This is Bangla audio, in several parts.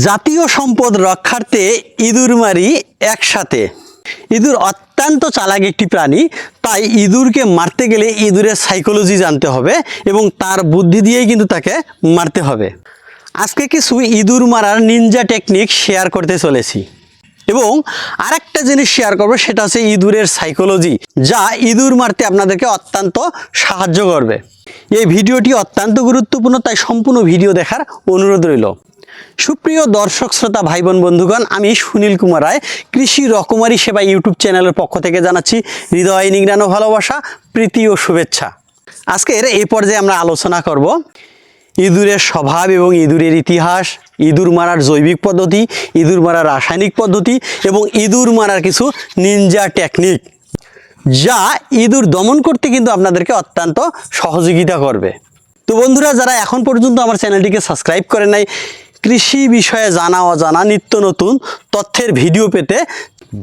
জাতীয় সম্পদ রক্ষার্থে ইঁদুর মারি একসাথে। ইঁদুর অত্যন্ত চালাক একটি প্রাণী, তাই ইঁদুরকে মারতে গেলে ইঁদুরের সাইকোলজি জানতে হবে এবং তার বুদ্ধি দিয়েই কিন্তু তাকে মারতে হবে। আজকে কিছু ইঁদুর মারার নিনজা টেকনিক শেয়ার করতে চলেছি। এবং আরেকটা জিনিস শেয়ার করব, সেটা হচ্ছে ইঁদুরের সাইকোলজি যা ইঁদুর মারতে আপনাদেরকে অত্যন্ত সাহায্য করবে। এই ভিডিওটি অত্যন্ত গুরুত্বপূর্ণ, তাই সম্পূর্ণ ভিডিও দেখার অনুরোধ রইল। সুপ্রিয় দর্শক, শ্রোতা ভাই বোন বন্ধুগণ, আমি সুনীল কুমার রায়, কৃষি রকমারি সেবা ইউটিউব চ্যানেলের পক্ষ থেকে জানাচ্ছি হৃদয়, নিংড়ানো ভালোবাসা, প্রীতি ও শুভেচ্ছা। আজকের এই পর্যায়ে আমরা আলোচনা করব ইঁদুরের স্বভাব এবং ইঁদুরের ইতিহাস, ইঁদুর মারার জৈবিক পদ্ধতি, ইঁদুর মারার রাসায়নিক পদ্ধতি এবং ইঁদুর মারার কিছু নিনজা টেকনিক, যা ইঁদুর দমন করতে কিন্তু আপনাদেরকে অত্যন্ত সহযোগিতা করবে। তো বন্ধুরা, যারা এখন পর্যন্ত আমার চ্যানেলটিকে সাবস্ক্রাইব করে নাই কৃষি বিষয়ে জানা অজানা নিত্য নতুন তথ্যের ভিডিও পেতে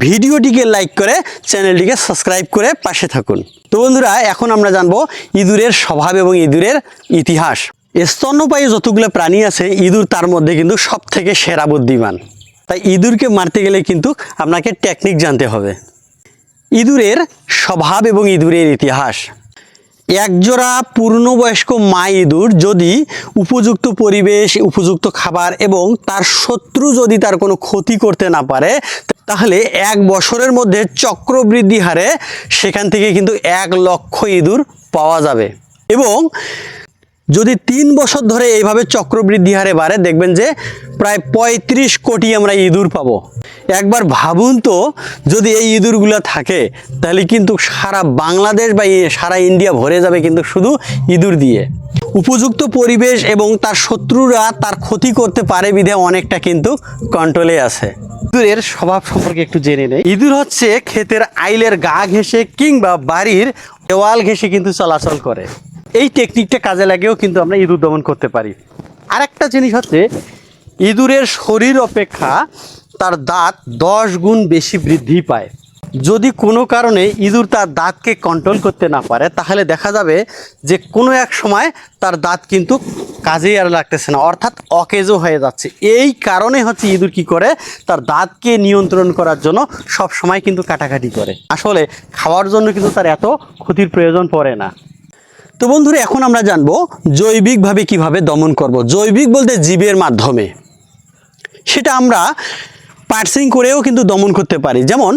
ভিডিওটিকে লাইক করে চ্যানেলটিকে সাবস্ক্রাইব করে পাশে থাকুন। তো বন্ধুরা, এখন আমরা জানব ইঁদুরের স্বভাব এবং ইঁদুরের ইতিহাস। স্তন্যপায়ী যতগুলো প্রাণী আছে, ইঁদুর তার মধ্যে কিন্তু সব থেকে সেরা বুদ্ধিমান। তাই ইঁদুরকে মারতে গেলে কিন্তু আপনাকে টেকনিক জানতে হবে। ইঁদুরের স্বভাব এবং ইঁদুরের ইতিহাস। একজোড়া পূর্ণবয়স্ক মা ইঁদুর যদি উপযুক্ত পরিবেশ, উপযুক্ত খাবার এবং তার শত্রু যদি তার কোনো ক্ষতি করতে না পারে, তাহলে এক বছরের মধ্যে চক্রবৃদ্ধি হারে সেখান থেকে কিন্তু এক লক্ষ ইঁদুর পাওয়া যাবে। এবং যদি তিন বছর ধরে এইভাবে চক্রবৃদ্ধি হারে বাড়ে, দেখবেন যে প্রায় পঁয়ত্রিশ কোটি আমরা ইঁদুর পাবো। একবার ভাবুন তো, যদি এই ইঁদুরগুলো থাকে, তাহলে কিন্তু সারা বাংলাদেশ বা সারা ইন্ডিয়া ভরে যাবে কিন্তু শুধু ইঁদুর দিয়ে। উপযুক্ত পরিবেশ এবং তার শত্রুরা তার ক্ষতি করতে পারে বিধে অনেকটা কিন্তু কন্ট্রোলে আছে। ইঁদুরের স্বভাব সম্পর্কে একটু জেনে নেই। ইঁদুর হচ্ছে ক্ষেতের আইলের গা ঘেঁষে কিংবা বাড়ির দেওয়াল ঘেঁষে কিন্তু চলাচল করে। এই টেকনিকটা কাজে লাগেও কিন্তু আমরা ইঁদুর দমন করতে পারি। আরেকটা জিনিস হচ্ছে, ইঁদুরের শরীর অপেক্ষা তার দাঁত দশ গুণ বেশি বৃদ্ধি পায়। যদি কোনো কারণে ইঁদুর তার দাঁতকে কন্ট্রোল করতে না পারে, তাহলে দেখা যাবে যে কোনো এক সময় তার দাঁত কিন্তু কাজেই আর লাগতেছে না, অর্থাৎ অকেজো হয়ে যাচ্ছে। এই কারণে হচ্ছে ইঁদুর কি করে? তার দাঁতকে নিয়ন্ত্রণ করার জন্য সব সময় কিন্তু কাটাকাটি করে। আসলে খাওয়ার জন্য কিন্তু তার এত ক্ষতির প্রয়োজন পড়ে না। তো বন্ধুরা, এখন আমরা জানব জৈবিকভাবে কীভাবে দমন করব। জৈবিক বলতে জীবের মাধ্যমে। সেটা আমরা পার্সিং করেও কিন্তু দমন করতে পারি। যেমন,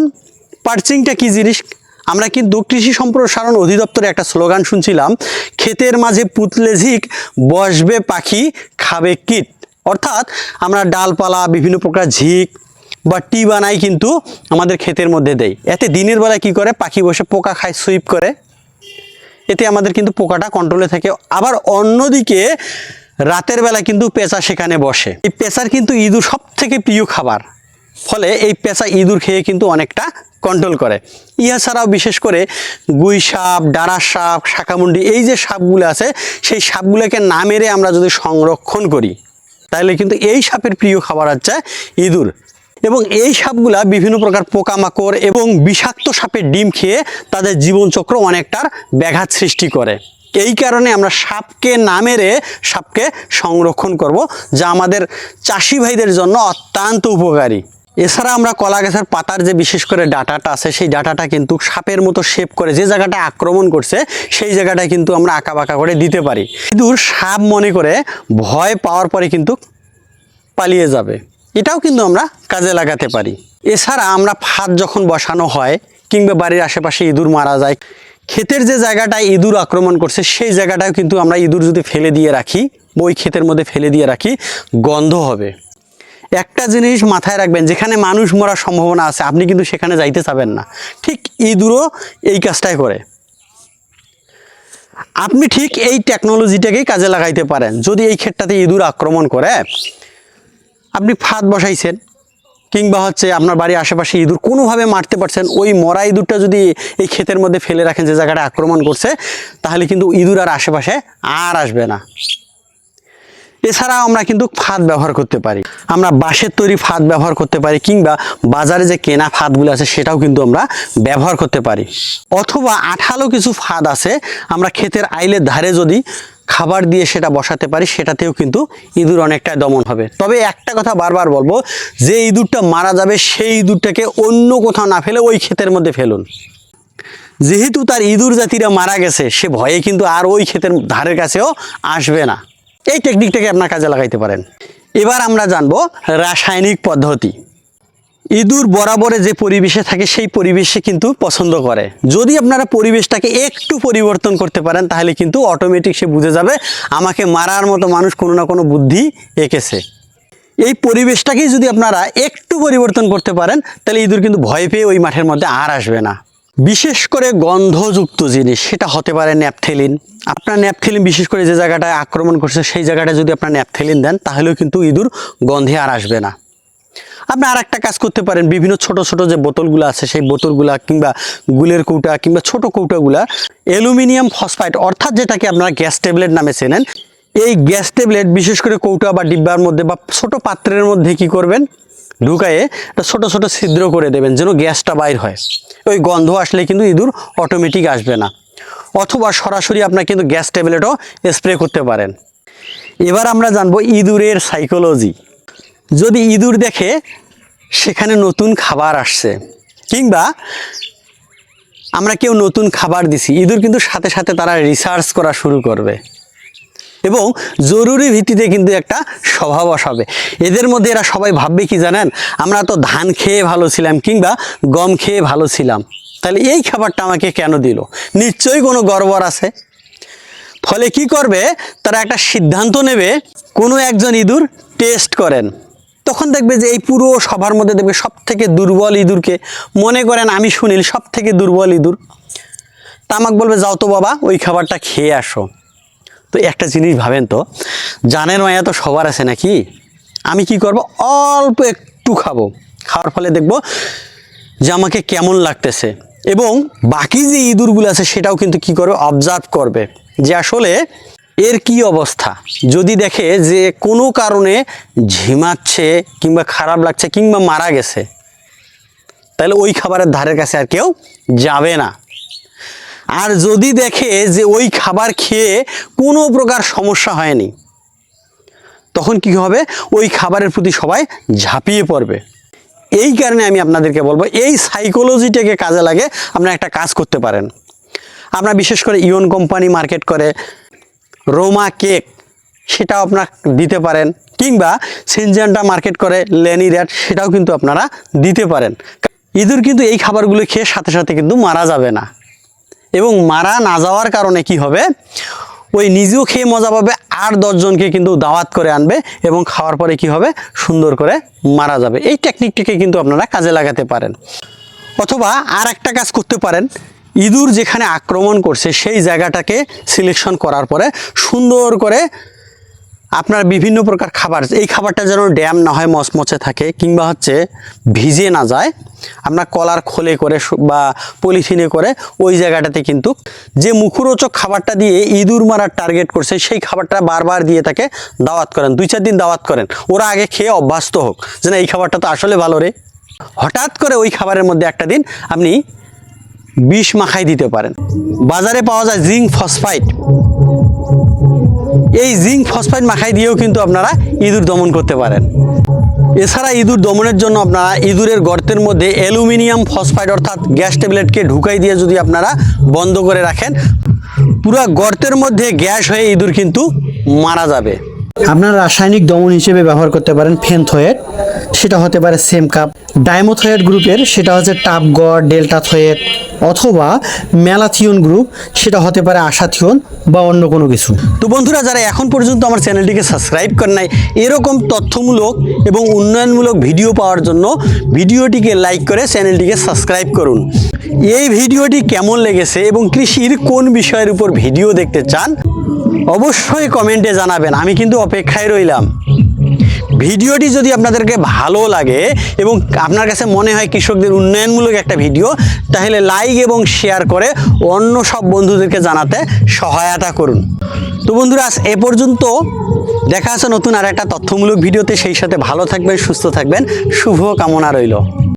পার্সিংটা কি জিনিস? আমরা কিন্তু কৃষি সম্প্রসারণ অধিদপ্তরে একটা স্লোগান শুনছিলাম ক্ষেতের মাঝে পুতলে ঝিক, বসবে পাখি, খাবে কীট। অর্থাৎ আমরা ডালপালা, বিভিন্ন প্রকার ঝিক বা টি বানাই কিন্তু আমাদের ক্ষেতের মধ্যে দেই। এতে দিনের বেলায় কি করে? পাখি বসে পোকা খায়, সুইপ করে। এতে আমাদের কিন্তু পোকাটা কন্ট্রোলে থাকে। আবার অন্যদিকে রাতের বেলা কিন্তু পেঁচা সেখানে বসে। এই পেঁচার কিন্তু ইঁদুর সব থেকে প্রিয় খাবার। ফলে এই পেঁচা ইঁদুর খেয়ে কিন্তু অনেকটা কন্ট্রোল করে। ইহা ছাড়াও বিশেষ করে গুই সাপ ডারা সাপ, শাখামুন্ডি এই যে সাপগুলো আছে, সেই সাপগুলোকে না মেরে আমরা যদি সংরক্ষণ করি, তাহলে কিন্তু এই সাপের প্রিয় খাবার হচ্ছে ইঁদুর। এবং এই সাপগুলা বিভিন্ন প্রকার পোকামাকড় এবং বিষাক্ত সাপের ডিম খেয়ে তাদের জীবনচক্র অনেকটার ব্যাঘাত সৃষ্টি করে। এই কারণে আমরা সাপকে না মেরে সাপকে সংরক্ষণ করব, যা আমাদের চাষি ভাইদের জন্য অত্যন্ত উপকারী। এছাড়া আমরা কলা গাছের পাতার যে বিশেষ করে ডাটাটা আছে, সেই ডাটাটা কিন্তু সাপের মতো শেপ করে যে জায়গাটা আক্রমণ করছে, সেই জায়গাটা কিন্তু আমরা আঁকা বাঁকা করে দিতে পারি। ইঁদুর সাপ মনে করে ভয় পাওয়ার পরে কিন্তু পালিয়ে যাবে। এটাও কিন্তু আমরা কাজে লাগাতে পারি। এছাড়া আমরা ফাঁদ যখন বসানো হয় কিংবা বাড়ির আশেপাশে ইঁদুর মারা যায়, ক্ষেতের যে জায়গাটায় ইঁদুর আক্রমণ করছে, সেই জায়গাটাও কিন্তু আমরা ইঁদুর যদি ফেলে দিয়ে রাখি ওই ক্ষেতের মধ্যে ফেলে দিয়ে রাখি, গন্ধ হবে। একটা জিনিস মাথায় রাখবেন, যেখানে মানুষ মরার সম্ভাবনা আছে, আপনি কিন্তু সেখানে যাইতে চাবেন না। ঠিক ইঁদুরও এই কাজটাই করে। আপনি ঠিক এই টেকনোলজিটাকেই কাজে লাগাইতে পারেন। যদি এই ক্ষেতটাতে ইঁদুর আক্রমণ করে আপনি ফাঁদ বসাইছেন, কিংবা হচ্ছে আপনার বাড়ির আশেপাশে ইঁদুর কোনোভাবে মারতে পারছেন, ওই মরা ইঁদুরটা যদি এই ক্ষেতের মধ্যে ফেলে রাখেন যে জায়গাটা আক্রমণ করছে, তাহলে কিন্তু ইঁদুর আর আশেপাশে আর আসবে না। এছাড়াও আমরা কিন্তু ফাঁদ ব্যবহার করতে পারি। আমরা বাঁশের তৈরি ফাঁদ ব্যবহার করতে পারি, কিংবা বাজারে যে কেনা ফাঁদগুলো আছে, সেটাও কিন্তু আমরা ব্যবহার করতে পারি। অথবা আঠালো কিছু ফাঁদ আছে, আমরা ক্ষেতের আইলের ধারে যদি খাবার দিয়ে সেটা বসাতে পারি, সেটাতেও কিন্তু ইঁদুর অনেকটা দমন হবে। তবে একটা কথা বারবার বলব, যে ইঁদুরটা মারা যাবে, সেই ইঁদুরটাকে অন্য কোথাও না ফেলে ওই ক্ষেতের মধ্যে ফেলুন। যেহেতু তার ইঁদুর জাতিরা মারা গেছে, সে ভয়ে কিন্তু আর ওই ক্ষেতের ধারের কাছেও আসবে না। এই টেকনিকটাকে আপনার কাজে লাগাইতে পারেন। এবার আমরা জানব রাসায়নিক পদ্ধতি। ইঁদুর বরাবরে যে পরিবেশে থাকে, সেই পরিবেশে কিন্তু পছন্দ করে। যদি আপনারা পরিবেশটাকে একটু পরিবর্তন করতে পারেন, তাহলে কিন্তু অটোমেটিক সে বুঝে যাবে, আমাকে মারার মতো মানুষ কোনো না কোনো বুদ্ধি এঁকেছে। এই পরিবেশটাকেই যদি আপনারা একটু পরিবর্তন করতে পারেন, তাহলে ইঁদুর কিন্তু ভয় পেয়ে ওই মাঠের মধ্যে আর আসবে না। বিশেষ করে গন্ধযুক্ত জিনিস, সেটা হতে পারে ন্যাপথেলিন। আপনার ন্যাপথেলিন, বিশেষ করে যে জায়গাটায় আক্রমণ করছে, সেই জায়গাটায় যদি আপনার ন্যাপথেলিন দেন, তাহলেও কিন্তু ইঁদুর গন্ধে আর আসবে না। আপনি আর একটা কাজ করতে পারেন। বিভিন্ন ছোট ছোট যে বোতলগুলো আছে, সেই বোতলগুলা কিংবা গুলের কৌটা কিংবা ছোট কৌটাগুলা অ্যালুমিনিয়াম ফসফাইড অর্থাৎ যেটাকে আপনারা গ্যাস ট্যাবলেট নামে চেনেন, এই গ্যাস ট্যাবলেট বিশেষ করে কৌটা বা ডিব্বার মধ্যে বা ছোট পাত্রের মধ্যে কি করবেন? ঢুকায়ে একটা ছোট ছোট ছিদ্র করে দেবেন যেন গ্যাসটা বাইর হয়। ওই গন্ধ আসলে কিন্তু ইঁদুর অটোমেটিক আসবে না। অথবা সরাসরি আপনার কিন্তু গ্যাস ট্যাবলেটও স্প্রে করতে পারেন। এবার আমরা জানব ইঁদুরের সাইকোলজি যদি ইঁদুর দেখে সেখানে নতুন খাবার আসছে, কিংবা আমরা কেউ নতুন খাবার দিছি, ইঁদুর কিন্তু সাথে সাথে তারা রিসার্চ করা শুরু করবে। এবং জরুরি ভিত্তিতে কিন্তু একটা স্বভাব হবে এদের মধ্যে এরা সবাই ভাববে কি জানেন? আমরা তো ধান খেয়ে ভালো ছিলাম, কিংবা গম খেয়ে ভালো ছিলাম। তাহলে এই খাবারটা আমাকে কেন দিল? নিশ্চয়ই কোনো গড়বড় আছে। ফলে কি করবে? তারা একটা সিদ্ধান্ত নেবে, কোনো একজন ইঁদুর টেস্ট করেন। তখন দেখবে যে এই পুরো সবার মধ্যে দেখবে সব থেকে দুর্বল ইঁদুরকে মনে করেন আমি শুনিল সব থেকে দুর্বল ইঁদুর। তা আমাকে বলবে, যাও তো বাবা, ওই খাবারটা খেয়ে আসো। তো একটা জিনিস ভাবেন তো জানের মায়া তো সবার আছে নাকি? আমি কি করব? অল্প একটু খাব। খাওয়ার ফলে দেখব যে আমাকে কেমন লাগতেছে। এবং বাকি যে ইঁদুরগুলো আছে সেটাও কিন্তু কি করবে? অবজার্ভ করবে। যে আসলে এর কি অবস্থা? যদি দেখে যে কোনো কারণে ঝিমাচ্ছে কিংবা খারাপ লাগছে কিংবা মারা গেছে, তাহলে ওই খাবারের ধারের কাছে আর কেউ যাবে না। আর যদি দেখে যে ওই খাবার খেয়ে কোনো প্রকার সমস্যা হয়নি, তখন কি হবে? ওই খাবারের প্রতি সবাই ঝাঁপিয়ে পড়বে। এই কারণে আমি আপনাদেরকে বলব, এই সাইকোলজিটাকে কাজে লাগে আপনারা একটা কাজ করতে পারেন। আপনারা বিশেষ করে ইয়ন কোম্পানি মার্কেট করে রোমা কেক, সেটাও আপনার দিতে পারেন। কিংবা সিনজেন্টা মার্কেট করে লেনি র্যাট, সেটাও কিন্তু আপনারা দিতে পারেন। ইঁদুর কিন্তু এই খাবারগুলো খেয়ে সাথে সাথে কিন্তু মারা যাবে না। এবং মারা না যাওয়ার কারণে কি হবে? ওই নিজেও খেয়ে মজা পাবে, আর দশজনকে কিন্তু দাওয়াত করে আনবে এবং খাওয়ার পরে কি হবে? সুন্দর করে মারা যাবে। এই টেকনিকটিকে কিন্তু আপনারা কাজে লাগাতে পারেন। অথবা আর একটা কাজ করতে পারেন। ইঁদুর যেখানে আক্রমণ করছে, সেই জায়গাটাকে সিলেকশন করার পরে সুন্দর করে আপনার বিভিন্ন প্রকার খাবার, এই খাবারটা যেন ড্যাম না হয়, মচমচে থাকে কিংবা হচ্ছে ভিজে না যায়, আপনার কলার খোলে করে বা পলিথিনে করে ওই জায়গাটাতে কিন্তু যে মুখরোচক খাবারটা দিয়ে ইঁদুর মারার টার্গেট করছে, সেই খাবারটা বারবার দিয়ে তাকে দাওয়াত করেন, দুই চার দিন দাওয়াত করেন। ওরা আগে খেয়ে অভ্যস্ত হোক, যে না, এই খাবারটা তো আসলে ভালো রে। হঠাৎ করে ওই খাবারের মধ্যে একটা দিন আপনি বিষ মাখাই দিতে পারেন। বাজারে পাওয়া যায় জিঙ্ক ফসফাইট। এই জিঙ্ক ফসফাইট মাখাই দিয়েও কিন্তু আপনারা ইঁদুর দমন করতে পারেন। এছাড়া ইঁদুর দমনের জন্য আপনারা ইঁদুরের গর্তের মধ্যে অ্যালুমিনিয়াম ফসফাইড অর্থাৎ গ্যাস ট্যাবলেটকে ঢুকাই দিয়ে যদি আপনারা বন্ধ করে রাখেন, পুরো গর্তের মধ্যে গ্যাস হয়ে ইঁদুর কিন্তু মারা যাবে। আপনারা রাসায়নিক দমন হিসেবে ব্যবহার করতে পারেন ফেনথয়েড সেটা হতে পারে সেম কাপ ডাইমোথয়েড গ্রুপের সেটা হচ্ছে টাপগড় ডেল্টাথয়েড অথবা ম্যালাথিয়ন গ্রুপ সেটা হতে পারে আশাথিয়ন বা অন্য কোনো কিছু। তো বন্ধুরা, যারা এখন পর্যন্ত আমার চ্যানেলটিকে সাবস্ক্রাইব করেন নাই, এরকম তথ্যমূলক এবং উন্নয়নমূলক ভিডিও পাওয়ার জন্য ভিডিওটিকে লাইক করে চ্যানেলটিকে সাবস্ক্রাইব করুন। এই ভিডিওটি কেমন লেগেছে এবং কৃষির কোন বিষয়ের উপর ভিডিও দেখতে চান, অবশ্যই কমেন্টে জানাবেন। আমি কিন্তু অপেক্ষায় রইলাম। ভিডিওটি যদি আপনাদেরকে ভালো লাগে এবং আপনার কাছে মনে হয় কৃষকদের উন্নয়নমূলক একটা ভিডিও, তাহলে লাইক এবং শেয়ার করে অন্য সব বন্ধুদেরকে জানাতে সহায়তা করুন। তো বন্ধুরা, আজ এ পর্যন্ত। দেখা আছে নতুন আর একটা তথ্যমূলক ভিডিওতে। সেই সাথে ভালো থাকবেন, সুস্থ থাকবেন। শুভ কামনা রইল।